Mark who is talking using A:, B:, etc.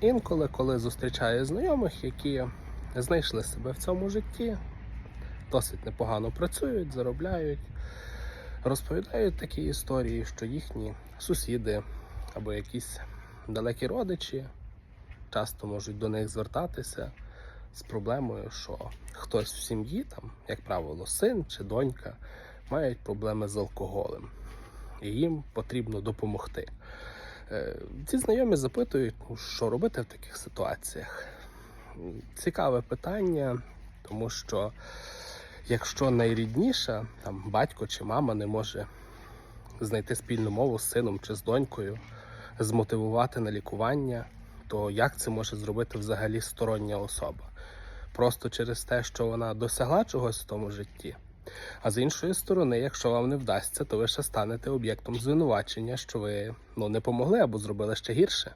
A: інколи, коли зустрічаю знайомих, які знайшли себе в цьому житті, досить непогано працюють, заробляють, розповідають такі історії, що їхні сусіди або якісь далекі родичі часто можуть до них звертатися з проблемою, що хтось в сім'ї, там, як правило, син чи донька, мають проблеми з алкоголем, і їм потрібно допомогти. Е, Ці знайомі запитують, ну, що робити в таких ситуаціях. Цікаве питання, тому що якщо найрідніша, там батько чи мама не може знайти спільну мову з сином чи з донькою, змотивувати на лікування, то як це може зробити взагалі стороння особа? Просто через те, що вона досягла чогось в тому житті. А з іншої сторони, якщо вам не вдасться, то ви ще станете об'єктом звинувачення, що ви ну, не помогли або зробили ще гірше.